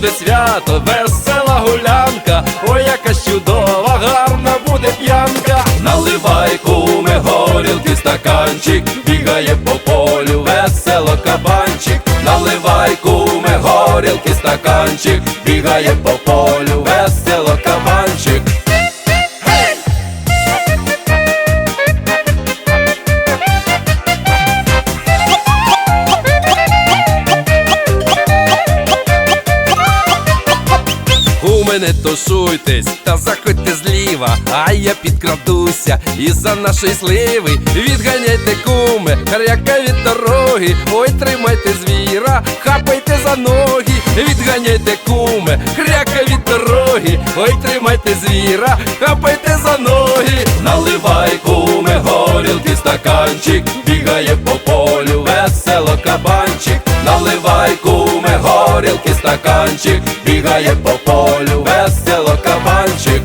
буде свято, весела гулянка, ой, яка чудова, гарна буде п'янка. Наливай куми горілки стаканчик, бігає по полю, весело кабанчик, наливай куми горілки стаканчик, бігає по полю, весело кабанчик. Мене тушуйтесь та заходьте зліва, а я підкрадуся і за нашої сливи. Відганяйте куме, харяка від дороги, ой, тримайте звіра, хапайте за ноги, відганяйте куме, хряка від дороги, ой, тримайте звіра, хапайте за ноги, наливай куме, горілки стаканчик, бігає по полю, весело кабанчик, наливай, куме горілки, стаканчик, бігає по полю, весело кабанчик.